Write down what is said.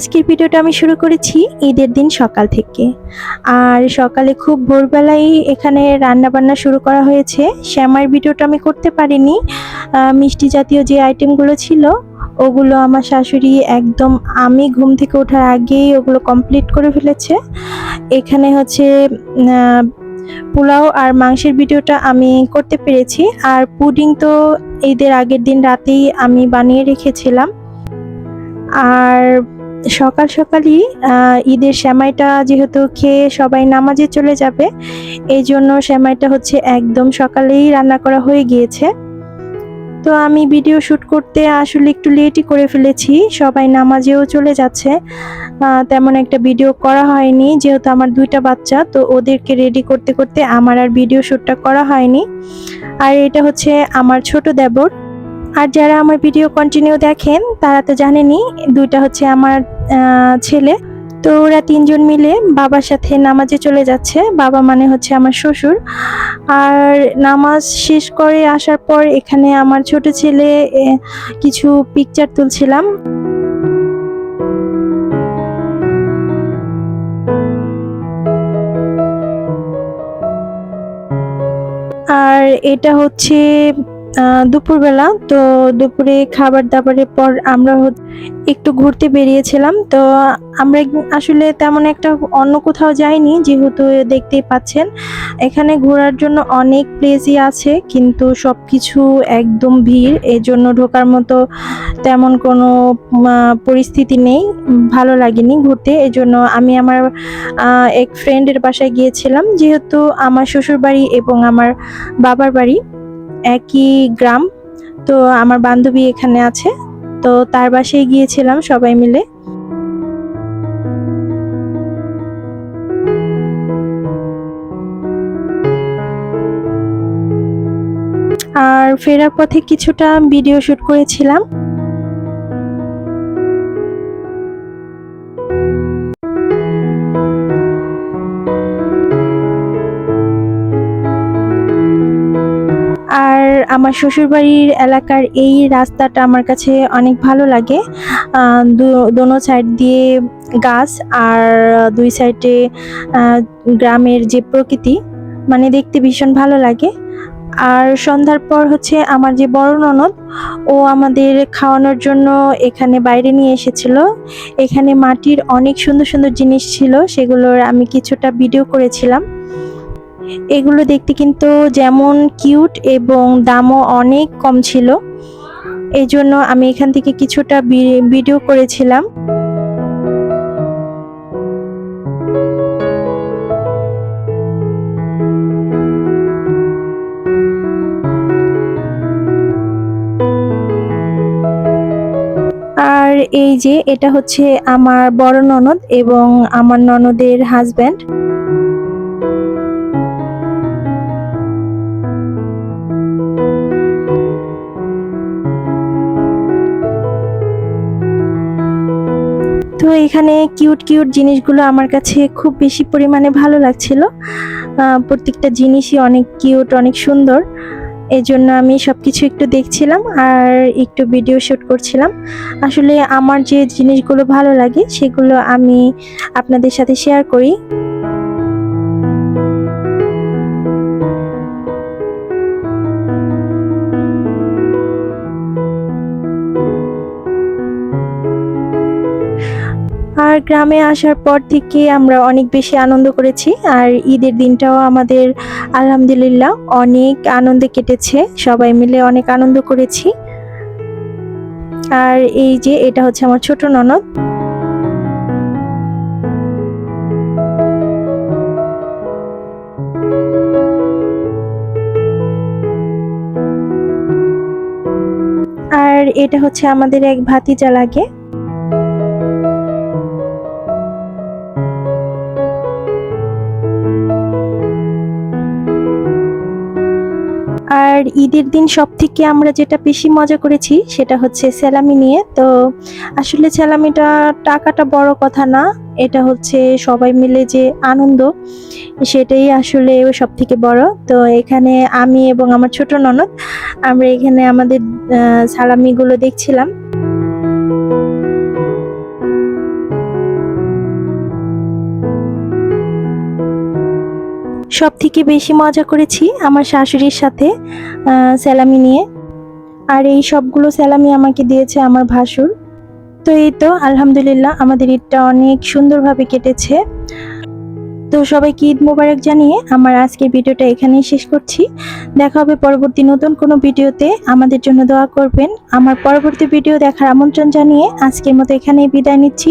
আজকের ভিডিওটা আমি শুরু করেছি ঈদের দিন সকাল থেকে। আর সকালে খুব ভোরবেলায় এখানে রান্না বান্না শুরু করা হয়েছে। শ্যামার ভিডিওটা আমি করতে পারিনি। মিষ্টি জাতীয় যে আইটেমগুলো ছিল, ওগুলো আমার শাশুড়ি একদম আমি ঘুম থেকে ওঠার আগেই ওগুলো কমপ্লিট করে ফেলেছে। এখানে হচ্ছে পোলাও আর মাংসের ভিডিওটা আমি করতে পেরেছি। আর পুডিং তো ঈদের আগের দিন রাতেই আমি বানিয়ে রেখেছিলাম। আর সকাল সকালই ঈদের শ্যামাইটা যেহেতু খেয়ে সবাই নামাজে চলে যাবে, এই জন্য শ্যামাইটা হচ্ছে একদম সকালেই রান্না করা হয়ে গিয়েছে। তো আমি ভিডিও শুট করতে আসলে একটু লেটই করে ফেলেছি, সবাই নামাজেও চলে যাচ্ছে। তেমন একটা ভিডিও করা হয়নি, যেহেতু আমার দুইটা বাচ্চা, তো ওদেরকে রেডি করতে করতে আমার আর ভিডিও শ্যুটটা করা হয়নি। আর এটা হচ্ছে আমার ছোট দেবর। আর যারা আমার ভিডিও কন্টিনিউ দেখেন, তারা তো জানেনই, দুইটা হচ্ছে আমার ছেলে। তো ওরা তিনজন মিলে বাবার সাথে নামাজে চলে যাচ্ছে। বাবা মানে হচ্ছে আমার শ্বশুর। আর নামাজ শেষ করে আসার পর এখানে আমার ছোট ছেলে কিছু পিকচার তুলছিলাম। আর এটা হচ্ছে দুপুরবেলা, তো দুপুরে খাবার দাবারের পর আমরা একটু ঘুরতে বেরিয়েছিলাম। তো আমরা আসলে তেমন একটা অন্য কোথাও যাইনি, যেহেতু দেখতেই পাচ্ছেন। এখানে ঘোরার জন্য অনেক প্লেসই আছে, কিন্তু সব কিছু একদম ভিড়। এই জন্য ঢোকার মতো তেমন কোনো পরিস্থিতি নেই। ভালো লাগেনি ঘুরতে। এই জন্য আমি আমার এক ফ্রেন্ডের বাসায় গিয়েছিলাম, যেহেতু আমার শ্বশুর বাড়ি এবং আমার বাবার বাড়ি। একই গ্রাম। তো আমার বান্ধবী এখানে আছে। তো তার বাসায় গিয়েছিলাম সবাই মিলে। আর ফেরার পথে কিছুটা ভিডিও শ্যুট করেছিলাম। আমার শ্বশুরবাড়ির এলাকার এই রাস্তাটা আমার কাছে অনেক ভালো লাগে। দোনো সাইড দিয়ে গাছ আর দুই সাইডে গ্রামের যে প্রকৃতি মানে দেখতে ভীষণ ভালো লাগে। আর সন্ধ্যার পর হচ্ছে আমার যে বড় ননদ, ও আমাদের খাওয়ানোর জন্য এখানে বাইরে নিয়ে এসেছিল। এখানে মাটির অনেক সুন্দর সুন্দর জিনিস ছিল, সেগুলোর আমি কিছুটা ভিডিও করেছিলাম। এগুলো দেখতে কিন্তু যেমন কিউট এবং দামও অনেক কম ছিল। এই জন্য আমি এখান থেকে কিছুটা ভিডিও করেছিলাম। আর এই যে এটা হচ্ছে আমার বড় ননদ এবং আমার ননদের হাজব্যান্ড। তো এখানে কিউট কিউট জিনিসগুলো আমার কাছে খুব বেশি পরিমাণে ভালো লাগছিল। প্রত্যেকটা জিনিসই অনেক কিউট অনেক সুন্দর। এই জন্য আমি সব কিছু একটু দেখছিলাম আর একটু ভিডিও শ্যুট করছিলাম। আসলে আমার যে জিনিসগুলো ভালো লাগে সেগুলো আমি আপনাদের সাথে শেয়ার করি। আর গ্রামে আসার পর থেকে আমরা অনেক বেশি আনন্দ করেছি, আর ঈদের দিনটাও আমাদের, আলহামদুলিল্লাহ, অনেক আনন্দে কেটেছে। সবাই মিলে অনেক আনন্দ করেছি। আর এই যে, এটা হচ্ছে আমার ছোট ননদ। আর এটা হচ্ছে আমাদের এক ভাতিজা লাগে। আর ঈদের দিন সব থেকে আমরা যেটা বেশি মজা করেছি সেটা হচ্ছে স্যালামি নিয়ে। তো আসলে স্যালামিটা টাকাটা বড় কথা না, এটা হচ্ছে সবাই মিলে যে আনন্দ, সেটাই আসলে সব থেকে বড়। তো এখানে আমি এবং আমার ছোট ননদ, আমরা এখানে আমাদের সালামিগুলো দেখছিলাম। সব থেকে বেশি মজা করেছি আমার শাশুড়ির সাথে স্যালামি নিয়ে। আর এই সবগুলো স্যালামি আমাকে দিয়েছে আমার ভাসুর। তো এই তো, আলহামদুলিল্লাহ, আমাদের ঈদটা অনেক সুন্দরভাবে কেটেছে। তো সবাইকে ঈদ মোবারক জানিয়ে আমার আজকের ভিডিওটা এখানেই শেষ করছি। দেখা হবে পরবর্তী নতুন কোনো ভিডিওতে। আমাদের জন্য দোয়া করবেন। আমার পরবর্তী ভিডিও দেখার আমন্ত্রণ জানিয়ে আজকের মতো এখানেই বিদায় নিচ্ছি।